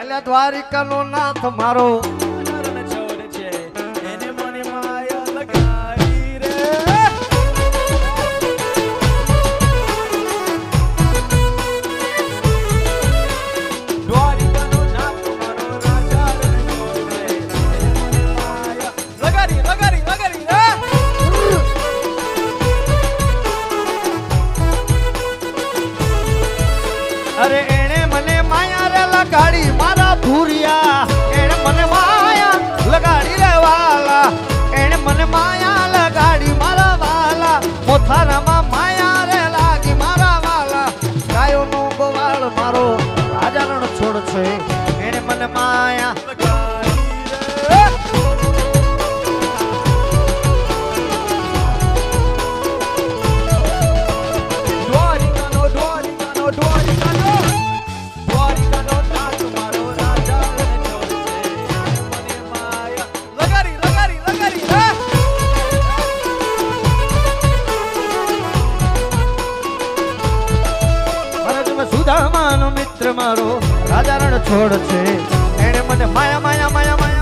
એટલે દ્વારિકાનો નાથ મારો. મારો રાજા રણ છોડ છે. એને મને માયા માયા માયા માયા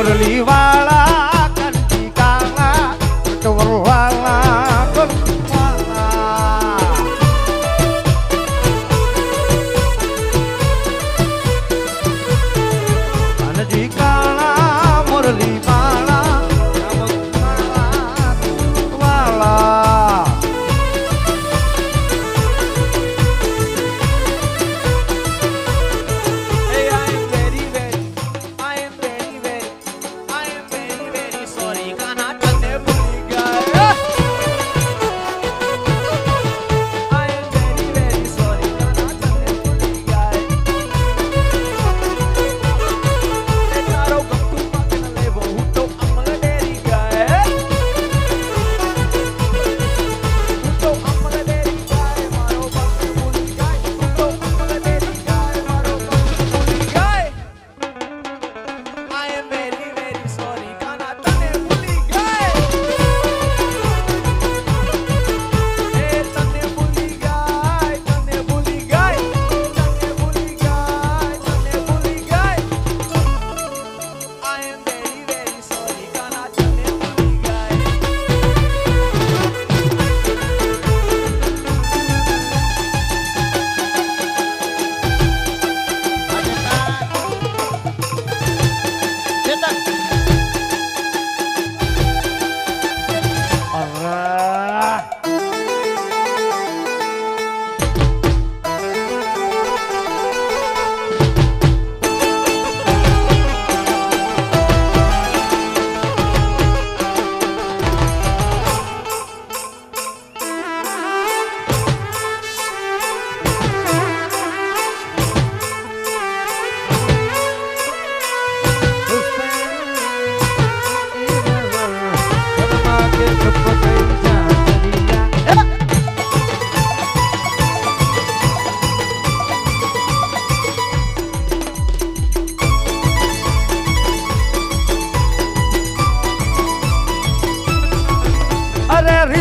முரளிவாழ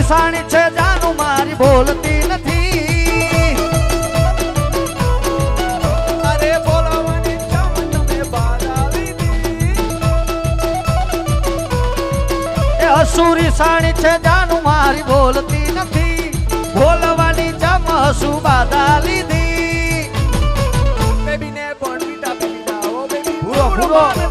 સાણી છે જાનું મારી બોલતી નથી. અરે બોલાવાની ચમ તમે એ છે જાનું મારી બોલતી નથી. બોલવાની જમ હસુ બાધા લીધી. બેબી ને પણ મીઠા પી ઓ બેબી ભૂરો ફૂડ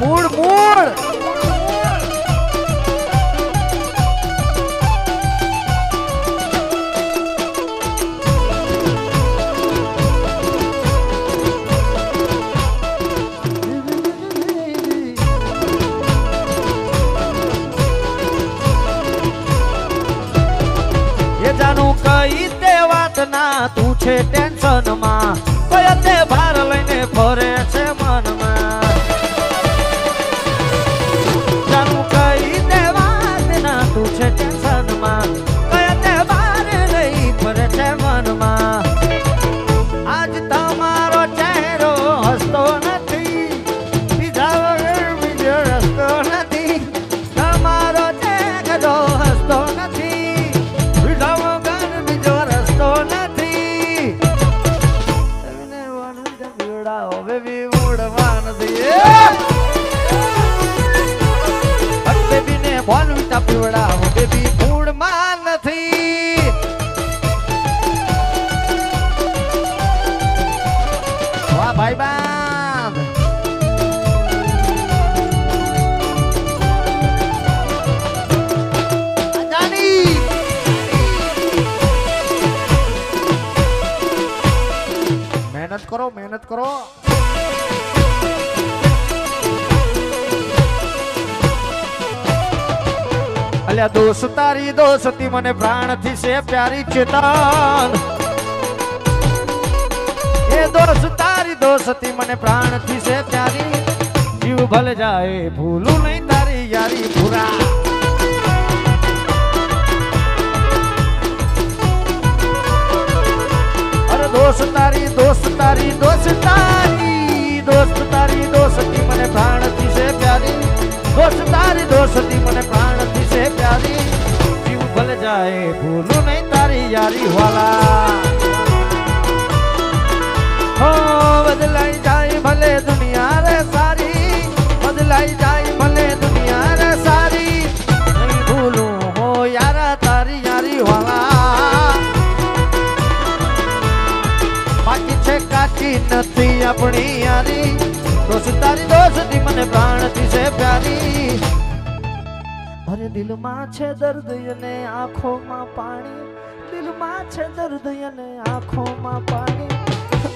మూడు to ભાઈ બાંધ મહેનત કરો મહેનત કરો. અલ્યા દોસ્ત તારી દોસ્તી મને પ્રાણથી છે પ્યારી ચેતન. એ દોસ્ત દોસ્તી મને પ્રાણથી છે પ્યારી જીવ ભલે જાય ભૂલું નહીં તારી યારી પૂરા અરે દોસ્ત તારી દોસ્ત તારી દોસ્ત તારી દોસ્ત તારી દોસ્તી મને પ્રાણથી છે પ્યારી દોસ્ત તારી દોસ્તી મને પ્રાણથી છે પ્યારી જીવ ભલે જાય ભૂલું નહીં તારી યારી વાલા હો, બદલાઈ જાય ભલે દુનિયા રે સારી, બદલાઈ જાય ભલે દુનિયા સારી. ભૂલું હો યારા, તારી યારી બાકી છે કાચી નથી આપણી યારી. દોસ્ત, તારી દોસ્તી મને પ્રાણથી છે પ્યારી. અરે દિલમાં છે દર્દ અને આંખોમાં પાણી. દિલમાં છે દર્દ અને આંખોમાં પાણી.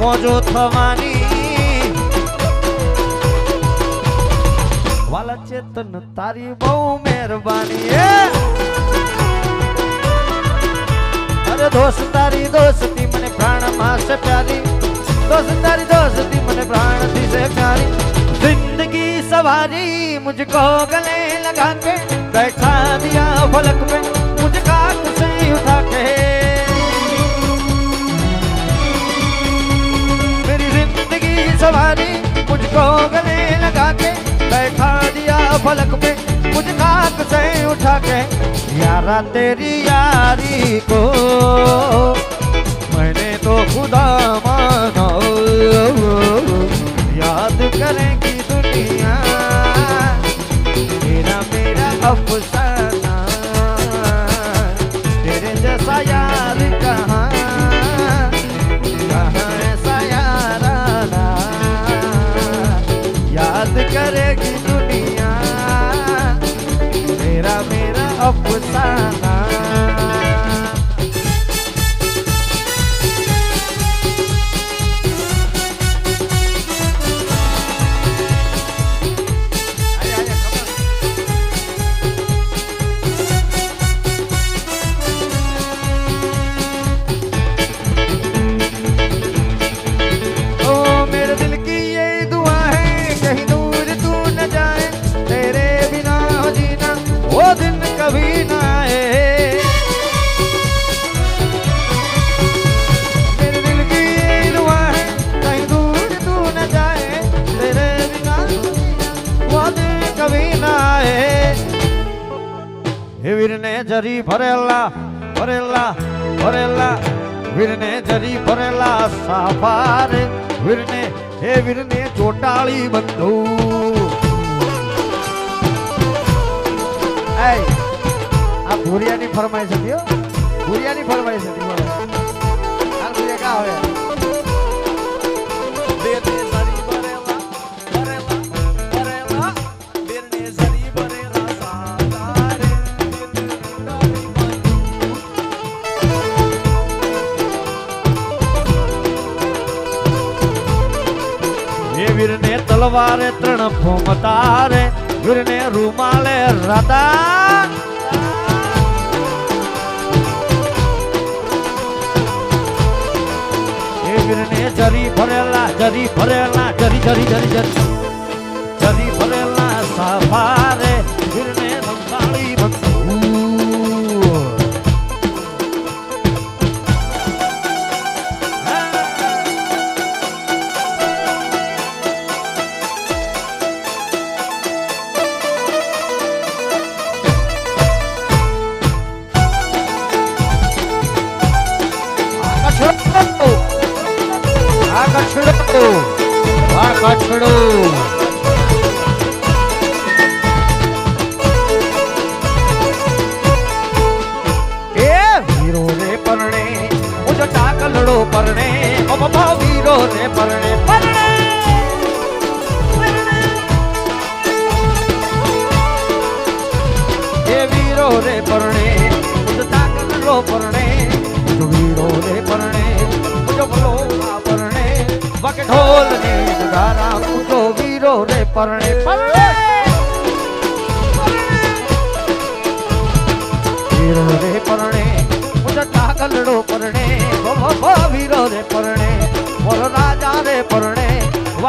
મોજો થવાની વાલા ચેતન તારી બહુ મહેરબાની એ અરે દોસ્ત તારી દોસ્તી મને પ્રાણમાં છે પ્યારી દોસ્ત તારી દોસ્તી મને પ્રાણથી છે પ્યારી जिंदगी सवारी मुझको गले लगा के बैठा दिया फलक पे मुझे फलक पे कुछ नाक से उठा के, यारा तेरी यारी को मैंने तो खुदा माना याद करेंगी दुनिया, मेरा मेरा अफसाना कभी ना आए। मेरे दिल की ये दुआ है कहीं दूर तू न जाए। तेरे बिना वो कभी ना आए। हे वीर ने जरी भरेला भरेला भरेला वीर ने जरी भरेला साफार वीर ने, हे वीर ने ચોટાળી બંધુ Hey! આ ભૂરિયાની છે હતી ભૂરિયાની ફરમાઈશ છે બોલો હાલ ભૂરિયા કા હવે વીરને તલવારે ત્રણ ફોમતારે વીરને રૂમાલે રાધા. જરી ફરેલા જરી ફરેલા જરી જરી જરી જરી.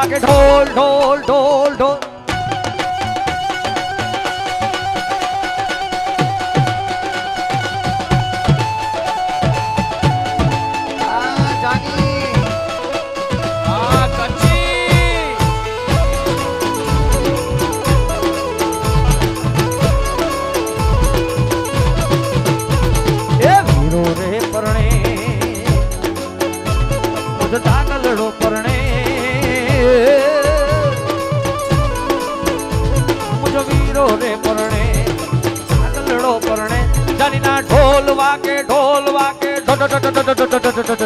Dol, dol, dol, dol. ધોરણે જાનીના ઢોલ વાગે ઢોલ વાગે ઢો ઢો ઢો ઢો ઢો ઢો ઢો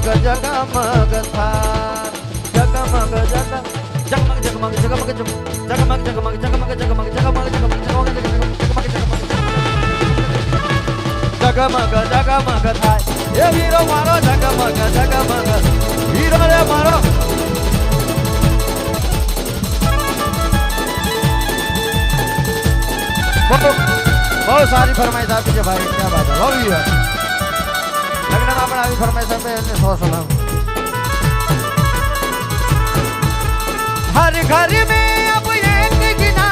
maga jaga maga sar jaga maga jaga jaga maga jaga maga jaga maga jaga maga jaga maga jaga maga jaga maga jaga maga jaga maga jaga maga jaga maga jaga maga jaga maga jaga maga jaga maga jaga maga jaga maga jaga maga ना information पे सोचा हर घर में अब एक गिना